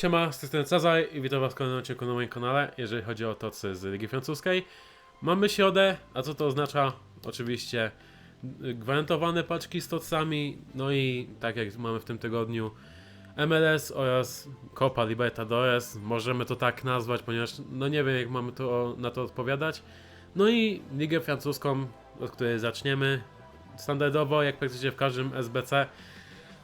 Siema, z tej strony Cezar i witam was w kolejnym odcinku na moim kanale, jeżeli chodzi o tocy z Ligi Francuskiej. Mamy środę, a co to oznacza? Oczywiście gwarantowane paczki z tocami, no i tak jak mamy w tym tygodniu MLS oraz Copa Libertadores, możemy to tak nazwać, ponieważ no nie wiem jak mamy to, na to odpowiadać. No i Ligę Francuską, od której zaczniemy, standardowo jak praktycznie w każdym SBC,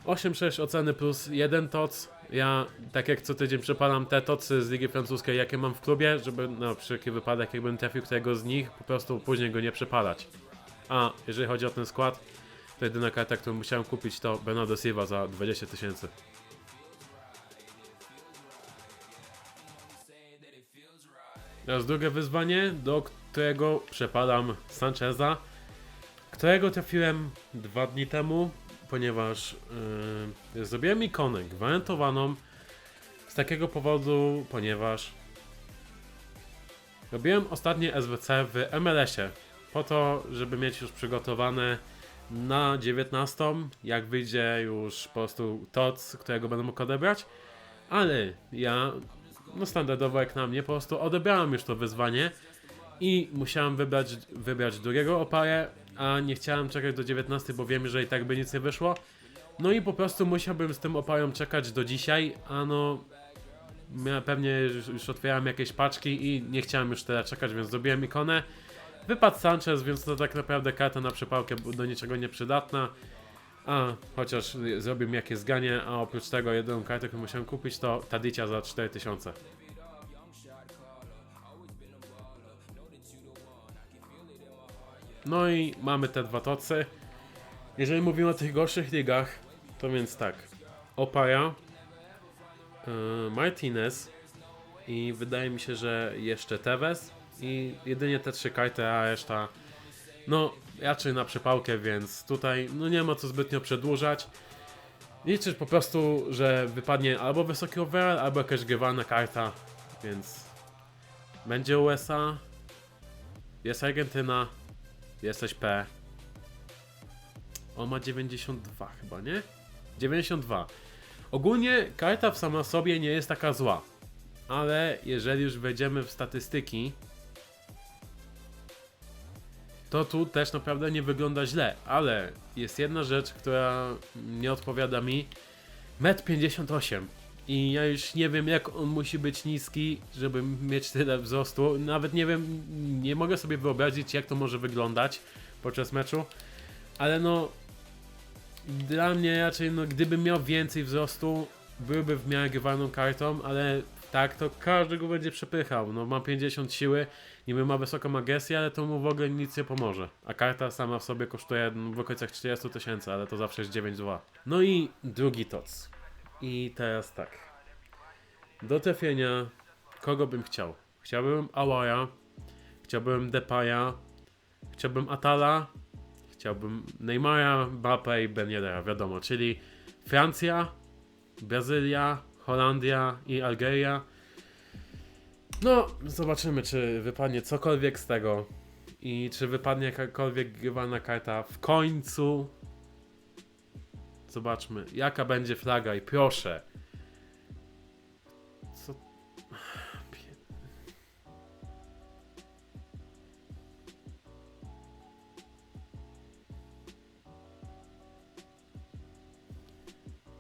8-6 oceny plus 1 toc. Ja tak jak co tydzień przepalam te tocy z Ligi Francuskiej, jakie mam w klubie, żeby na wszelki wypadek, jakbym trafił którego z nich, po prostu później go nie przepalać. A jeżeli chodzi o ten skład, to jedyna karta, którą musiałem kupić to Bernardo Silva za 20 tysięcy. Teraz drugie wyzwanie, do którego przepadam Sancheza, którego trafiłem dwa dni temu, ponieważ yy, zrobiłem ikonę gwarantowaną z takiego powodu, ponieważ robiłem ostatnie SWC w MLS-ie po to, żeby mieć już przygotowane na 19, jak wyjdzie już po prostu TOC, którego będę mógł odebrać, ale ja, no standardowo jak na mnie, po prostu odebrałem już to wyzwanie i musiałem wybrać, wybrać drugiego oparę, a nie chciałem czekać do 19, bo wiem, że i tak by nic nie wyszło. No i po prostu musiałbym z tym oparą czekać do dzisiaj, a no ja pewnie już, otwierałem jakieś paczki i nie chciałem już tyle czekać, więc zrobiłem ikonę. Wypadł Sanchez, więc to tak naprawdę karta na przepałkę do niczego nieprzydatna. A, chociaż zrobił mi jakieś zganie, a oprócz tego jedyną kartę, którą musiałem kupić to Tadicia za 4000. No i mamy te dwa tocy. Jeżeli mówimy o tych gorszych ligach, to więc tak. Opara, yy, Martinez i wydaje mi się, że jeszcze Tevez i jedynie te trzy karty, a reszta no raczej na przepałkę, więc tutaj no nie ma co zbytnio przedłużać. Liczysz po prostu, że wypadnie albo wysoki overall, albo jakaś grywalna karta, więc będzie USA, jest Argentyna, Jesteś P. On ma 92 chyba, nie? 92. Ogólnie karta w sama sobie nie jest taka zła. Ale jeżeli już wejdziemy w statystyki, to tu też naprawdę nie wygląda źle. Ale jest jedna rzecz, która nie odpowiada mi. 1,58 m. I ja już nie wiem, jak on musi być niski, żeby mieć tyle wzrostu. Nawet nie wiem, nie mogę sobie wyobrazić, jak to może wyglądać podczas meczu. Ale no, dla mnie raczej, no, gdybym miał więcej wzrostu, byłby w miarę grywalną kartą, ale tak, to każdy go będzie przepychał. No, ma 50 siły, niby ma wysoką agresję, ale to mu w ogóle nic nie pomoże. A karta sama w sobie kosztuje w okolicach 40 tysięcy, ale to zawsze jest 9-2. No i drugi toc. I teraz tak. Do trafienia kogo bym chciał? Chciałbym Awaya, chciałbym Depaya, chciałbym Atala, chciałbym Neymara, Mbappe i Ben Yedera, wiadomo, czyli Francja, Brazylia, Holandia i Algeria. No, zobaczymy, czy wypadnie cokolwiek z tego i czy wypadnie jakakolwiek grywalna karta w końcu Zobaczmy, jaka będzie flaga i proszę. Co?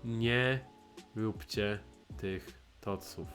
Nie róbcie tych toców.